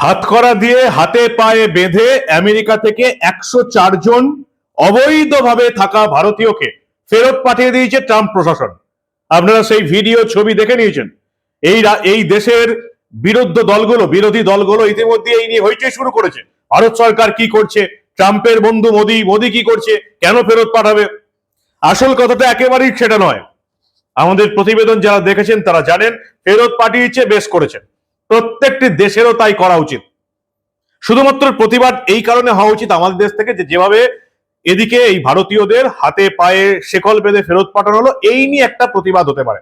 হাতকড়া দিয়ে হাতে পায়ে বেঁধে আমেরিকা থেকে একশো জন অবৈধভাবে থাকা ভারতীয়কে ফেরত পাঠিয়ে দিয়েছে ট্রাম্প প্রশাসন। আপনারা সেই ভিডিও, ছবি দেখে নিয়েছেন। এই এই দেশের বিরুদ্ধ দলগুলো, বিরোধী দলগুলো ইতিমধ্যে এই নিয়ে হইচই শুরু করেছে। ভারত সরকার কি করছে? ট্রাম্পের বন্ধু মোদি মোদি কি করছে? কেন ফেরত পাঠাবে? আসল কথাটা একেবারেই সেটা নয়। আমাদের প্রতিবেদন যারা দেখেছেন তারা জানেন, ফেরত পাঠিয়েছে, বেশ করেছেন প্রত্যেকটি দেশেরও তাই করা উচিত। শুধুমাত্র প্রতিবাদ এই কারণে হওয়া উচিত আমাদের দেশ থেকে যে যেভাবে এদিকে এই ভারতীয়দের হাতে পায়ে শেকল বেঁধে ফেরত পাঠানো হলো, এই নিয়ে একটা প্রতিবাদ হতে পারে।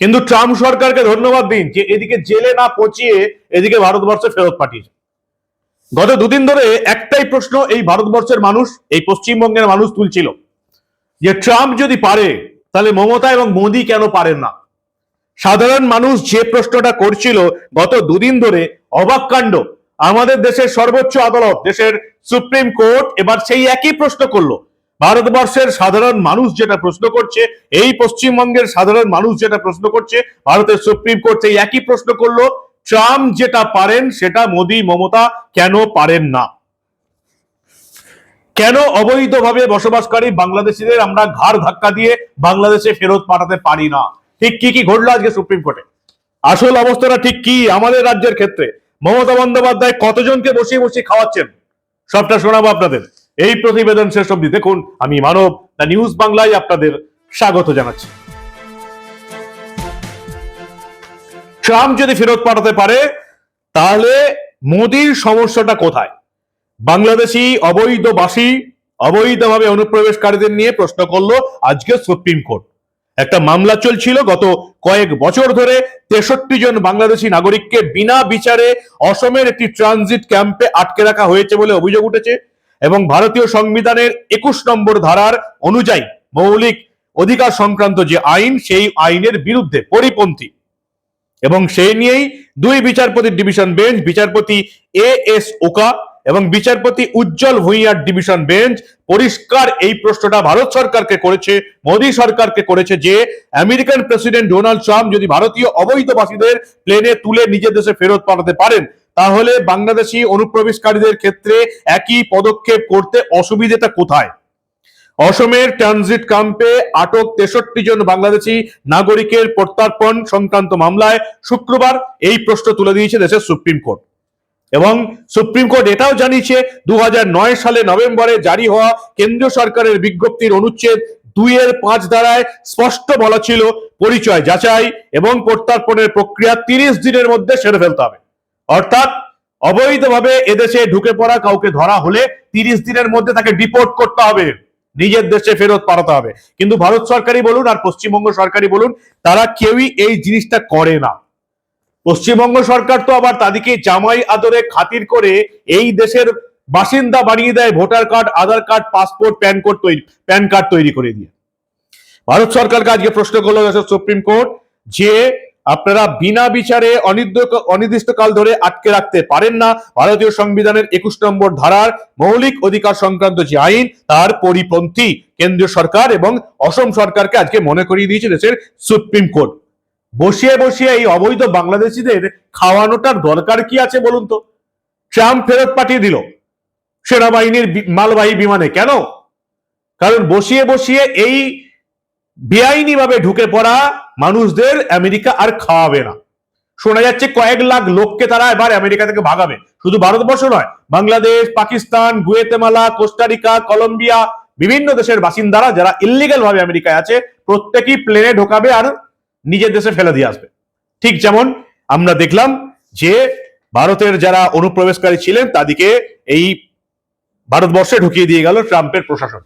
কিন্তু ট্রাম্প সরকারকে ধন্যবাদ দিন যে এদিকে জেলে না পচিয়ে এদিকে ভারতবর্ষে ফেরত পাঠিয়েছে। গত দুদিন ধরে একটাই প্রশ্ন এই ভারতবর্ষের মানুষ, এই পশ্চিমবঙ্গের মানুষ তুলছিল। যে ট্রাম্প যদি পারে, তাহলে মমতা এবং মোদী কেন পারেন না? সাধারণ মানুষ যে প্রশ্নটা করছিল গত দুদিন ধরে অবাক কাণ্ড। আমাদের দেশের সর্বোচ্চ আদালত, দেশের সুপ্রিম কোর্ট এবার সেই একই প্রশ্ন করল। ভারতবর্ষের সাধারণ মানুষ যেটা প্রশ্ন করছে, এই পশ্চিমবঙ্গের সাধারণ মানুষ যেটা প্রশ্ন করছে, ভারতের সুপ্রিম কোর্ট সেই একই প্রশ্ন করল, ট্রাম্প যেটা পারেন সেটা মোদী, মমতা কেন পারেন না? কেন অবৈধভাবে বসবাসকারী বাংলাদেশিদের আমরা ঘাড় ধাক্কা দিয়ে বাংলাদেশে ফেরত পাঠাতে পারি না? ঠিক কি কি ঘটলো আজকে সুপ্রিম কোর্টে? আসল অবস্থাটা ঠিক কি আমাদের রাজ্যের ক্ষেত্রে? মমতা বন্দ্যোপাধ্যায় কতজনকে বসিয়ে বসিয়ে খাওয়াচ্ছেন? সবটা শোনাবো আপনাদের। এই প্রতিবেদন শেষ অব্দি দেখুন। আমি মানব দ্য নিউজ বাংলায় আপনাদের স্বাগত জানাচ্ছি। ট্রাম্প যদি ফেরত পাঠাতে পারে, তাহলে মোদির সমস্যাটা কোথায়? বাংলাদেশি অবৈধবাসী অবৈধভাবে অনুপ্রবেশকারীদের নিয়ে প্রশ্ন করল আজকে সুপ্রিম কোর্ট। একটা মামলা চলছিল গত কয়েক বছর ধরে। তেষট্টি জন বাংলাদেশি নাগরিককে বিনা বিচারে অসমের একটি ট্রানজিট ক্যাম্পে আটকে রাখা হয়েছে বলে অভিযোগ উঠেছে এবং ভারতীয় সংবিধানের একুশ নম্বর ধারার অনুযায়ী মৌলিক অধিকার সংক্রান্ত যে আইন, সেই আইনের বিরুদ্ধে পরিপন্থী। এবং সেই নিয়েই দুই বিচারপতির ডিভিশন বেঞ্চ, বিচারপতি এ এস ওকা এবং বিচারপতি উজ্জ্বল ভূঁইয়ার ডিভিশন বেঞ্চ পরিষ্কার এই প্রশ্নটা ভারত সরকারকে করেছে, মোদী সরকারকে করেছে যে, আমেরিকান প্রেসিডেন্ট ডোনাল্ড ট্রাম্প যদি ভারতীয় অবৈধবাসীদের প্লেনে তুলে নিজের দেশে ফেরত পাঠাতে পারেন, তাহলে বাংলাদেশি অনুপ্রবেশকারীদের ক্ষেত্রে একই পদক্ষেপ করতে অসুবিধাটা কোথায়? অসমের ট্রানজিট ক্যাম্পে আটক তেষট্টি জন বাংলাদেশি নাগরিকের প্রত্যার্পণ সংক্রান্ত মামলায় শুক্রবার এই প্রশ্ন তুলে দিয়েছে দেশের সুপ্রিম কোর্ট। এবং সুপ্রিম কোর্ট এটাও জানিয়েছে দু হাজার নয় সালে নভেম্বরে জারি হওয়া কেন্দ্রীয় সরকারের বিজ্ঞপ্তির অনুচ্ছেদ দুইয়ের পাঁচ ধারায় স্পষ্ট বলা ছিল পরিচয় যাচাই এবং প্রত্যার্পণের প্রক্রিয়া তিরিশ দিনের মধ্যে সেরে ফেলতে হবে। অর্থাৎ অবৈধভাবে এদেশে ঢুকে পড়া কাউকে ধরা হলে তিরিশ দিনের মধ্যে তাকে ডিপোর্ট করতে হবে। নিজের দেশে ফেরত পাঠাতে হবে। কিন্তু ভারত সরকারই বলুন আর পশ্চিমবঙ্গ সরকারই বলুন, তারা কেউই এই জিনিসটা করে না। পশ্চিমবঙ্গ সরকার তো আবার তাদেরকে জামাই আদরে খাতির করে এই দেশের বাসিন্দা বানিয়ে দেয় voter card, Aadhaar card, passport, PAN code তৈরি, প্যান কার্ড তৈরি করে দিয়ে। ভারত সরকারকে আজকে প্রশ্ন করল সুপ্রিম কোর্ট যে আপনারা বিনা বিচারে অনির্দ- অনির্দিষ্টকাল ধরে আটকে রাখতে পারেন না। ভারতীয় সংবিধানের একুশ নম্বর ধারার মৌলিক অধিকার সংক্রান্ত যে আইন, তার পরিপন্থী কেন্দ্রীয় সরকার এবং অসম সরকারকে আজকে মনে করিয়ে দিয়েছে দেশের সুপ্রিম কোর্ট। বসিয়ে বসিয়ে এই অবৈধ বাংলাদেশিদের খাওয়ানোটার দরকার কি আছে বলুন তো? ট্রাম্প ফেরত পাঠিয়ে দিল সেনাবাহিনীর মালবাহী বিমানে। কেন? কারণ বসিয়ে বসিয়ে এই বেআইনি ভাবে ঢুকে পড়া মানুষদের আমেরিকা আর খাওয়াবে না। শোনা যাচ্ছে কয়েক লাখ লোককে তারা এবার আমেরিকা থেকে ভাগাবে। শুধু ভারতবর্ষ নয়, Bangladesh, Pakistan, Guatemala, Costa Rica, Colombia, বিভিন্ন দেশের বাসিন্দারা যারা ইলিগাল ভাবে আমেরিকায় আছে, প্রত্যেকই প্লেনে ঢোকাবে আর নিজের দেশে ফেলে দিয়ে আসবে। ঠিক যেমন আমরা দেখলাম যে ভারতের যারা অনুপ্রবেশকারী ছিলেন, তাদেরকে এই ভারতবর্ষে ঢুকিয়ে দিয়ে গেল ট্রাম্পের প্রশাসন।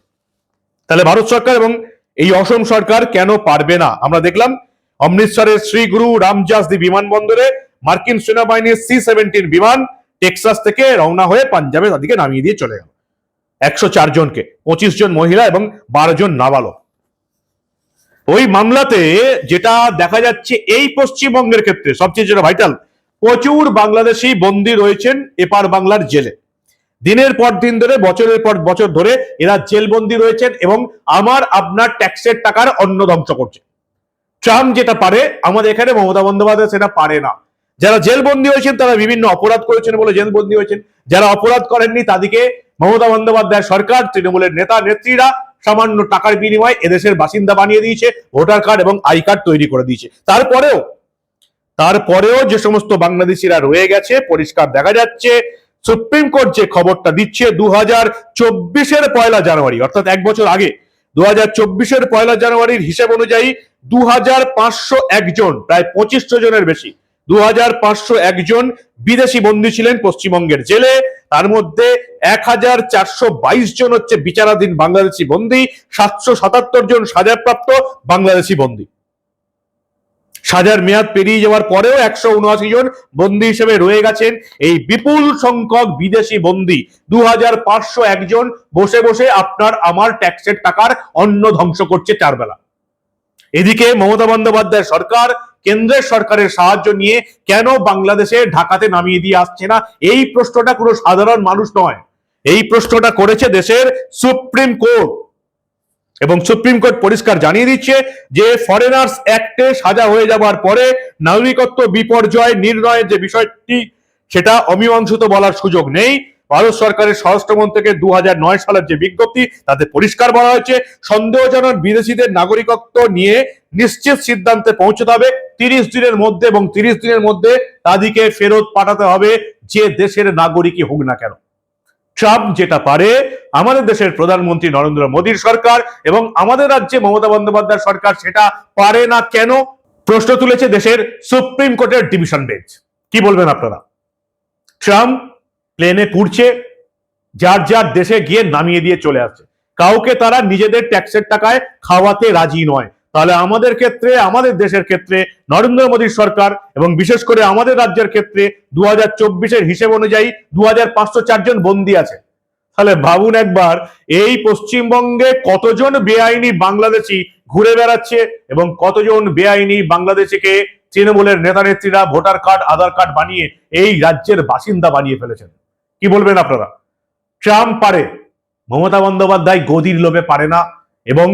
তাহলে ভারত সরকার এবং এই অসম সরকার কেন পারবে না? আমরা দেখলাম অমৃতসরের শ্রী গুরু রামজাসদি বিমানবন্দরে মার্কিন সেনাবাহিনীর সি সেভেন্টিন বিমান টেক্সাস থেকে রওনা হয়ে পাঞ্জাবে তাদেরকে নামিয়ে দিয়ে চলে গেল। একশো চার জনকে, পঁচিশ জন মহিলা এবং বারো জন নাবালক। ওই মামলাতে যেটা দেখা যাচ্ছে এই পশ্চিমবঙ্গের ক্ষেত্রে সবচেয়ে যেটা ভাইটাল প্রচুর বাংলাদেশি বন্দী রয়েছেন এপার বাংলার জেলে। দিনের পর দিন ধরে, বছরের পর বছর ধরে এরা জেলবন্দি রয়েছেন এবং আমার, আপনার ট্যাক্সের টাকার অন্ন ধ্বংস করছে। ট্রাম্প যেটা পারে, আমাদের এখানে মমতা বন্দ্যোপাধ্যায় সেটা পারে না। যারা জেলবন্দি হয়েছেন, তারা বিভিন্ন অপরাধ করেছেন বলে জেলবন্দি হয়েছেন। যারা অপরাধ করেননি, তাদেরকে মমতা বন্দ্যোপাধ্যায় সরকার, তৃণমূলের নেতা, নেত্রীরা সামান্য টাকার বিনিময়ে এদেশের বাসিন্দা বানিয়ে দিয়েছে, ভোটার কার্ড এবং আই কার্ড তৈরি করে দিয়েছে। তারপরেও তারপরেও যে সমস্ত বাংলাদেশিরা রয়ে গেছে, পরিষ্কার দেখা যাচ্ছে, সুপ্রিম কোর্ট যে খবরটা দিচ্ছে দু হাজার চব্বিশের পয়লা জানুয়ারি, অর্থাৎ এক বছর আগে দু হাজার চব্বিশের পয়লা জানুয়ারির হিসেব অনুযায়ী দু হাজার পাঁচশো একজন, প্রায় পঁচিশশো জনের বেশি দু পাঁচশো একজন বিদেশি বন্দী ছিলেন পশ্চিমবঙ্গের জেলে। তার মধ্যে এক হাজার চারশো বাইশ জন হচ্ছে বিচারাধীন বাংলাদেশি বন্দী, সাতশো সাতাত্তর জন সাজাপ্রাপ্ত বাংলাদেশি বন্দী। সাজার মেয়াদ পেরিয়ে যাওয়ার পরেও একশো উনআশি জন বন্দী হিসেবে রয়ে গেছেন এই বিপুল সংখ্যক বিদেশি বন্দী। দু হাজার পাঁচশো একজন বসে বসে আপনার, আমার ট্যাক্সের টাকার অন্ন ধ্বংস করছে চারবেলা। এদিকে মমতা বন্দ্যোপাধ্যায় সরকার কেন্দ্রের সরকারের সাহায্য নিয়ে কেন বাংলাদেশে ঢাকাতে নামিয়ে দিয়ে আসছে না? এই প্রশ্নটা কোনো সাধারণ মানুষ নয়। এই প্রশ্নটা করেছে দেশের সুপ্রিম কোর্ট। এবং সুপ্রিম কোর্ট পরিষ্কার জানিয়ে দিচ্ছে যে ফরেনার্স অ্যাক্টে সাজা হয়ে যাবার পরে নাগরিকত্ব বিপর্যয় নির্ণয়ের যে বিষয়টি, সেটা অমীমাংসিত বলার সুযোগ নেই। ভারত সরকারের স্বরাষ্ট্রমন্ত্রকের দু নয় সালের যে বিজ্ঞপ্তি, তাতে পরিষ্কার বলা হয়েছে, সন্দেহজনক বিদেশিদের নাগরিকত্ব নিয়ে নিশ্চিত সিদ্ধান্তে পৌঁছতে হবে। তিরিশ দিনের মধ্যে এবং তিরিশ দিনের মধ্যে তাদেরকে ফেরত পাঠাতে হবে, যে দেশের নাগরিকই হোক না কেন। ট্রাম্প যেটা পারে, আমাদের দেশের প্রধানমন্ত্রী নরেন্দ্র মোদীর সরকার এবং আমাদের রাজ্যে মমতা বন্দ্যোপাধ্যায় সরকার সেটা পারে না কেন? প্রশ্ন তুলেছে দেশের সুপ্রিম কোর্টের ডিভিশন বেঞ্চ। কি বলবেন আপনারা? ট্রাম্প প্লেনে পুড়ছে যার যার দেশে গিয়ে নামিয়ে দিয়ে চলে আসছে। কাউকে তারা নিজেদের ট্যাক্সের টাকায় খাওয়াতে রাজি নয়। তাহলে আমাদের ক্ষেত্রে, আমাদের দেশের ক্ষেত্রে, নরেন্দ্র মোদীর সরকার এবং বিশেষ করে আমাদের রাজ্যের ক্ষেত্রে দু হাজার চব্বিশের হিসেব অনুযায়ী দু হাজার পাঁচশো চারজন বন্দী আছে। তাহলে ভাবুন একবার, এই পশ্চিমবঙ্গে কতজন বেআইনি বাংলাদেশি ঘুরে বেড়াচ্ছে এবং কতজন বেআইনি বাংলাদেশিকে তৃণমূলের নেতা নেত্রীরা ভোটার কার্ড, আধার কার্ড বানিয়ে এই রাজ্যের বাসিন্দা বানিয়ে ফেলেছেন? কি বলবেন আপনারা? ট্রাম্প পারে, মমতা বন্দ্যোপাধ্যায় গদির লোভে পারে না, এবং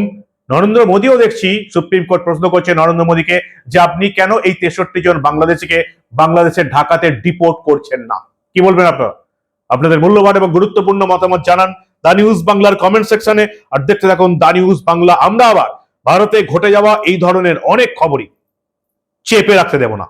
নরেন্দ্র মোদীও দেখছি সুপ্রিম কোর্ট প্রশ্ন করছে নরেন্দ্র মোদীকে যে আপনি কেন এই তেষট্টি জন বাংলাদেশিকে বাংলাদেশের ঢাকাতে ডিপোর্ট করছেন না? কি বলবেন আপনারা? আপনাদের মূল্যবান এবং গুরুত্বপূর্ণ মতামত জানান দা নিউজ বাংলার কমেন্ট সেকশনে আর দেখতে থাকুন দা নিউজ বাংলা। আমরা আবার ভারতে ঘটে যাওয়া এই ধরনের অনেক খবরই চেপে রাখতে দেব না।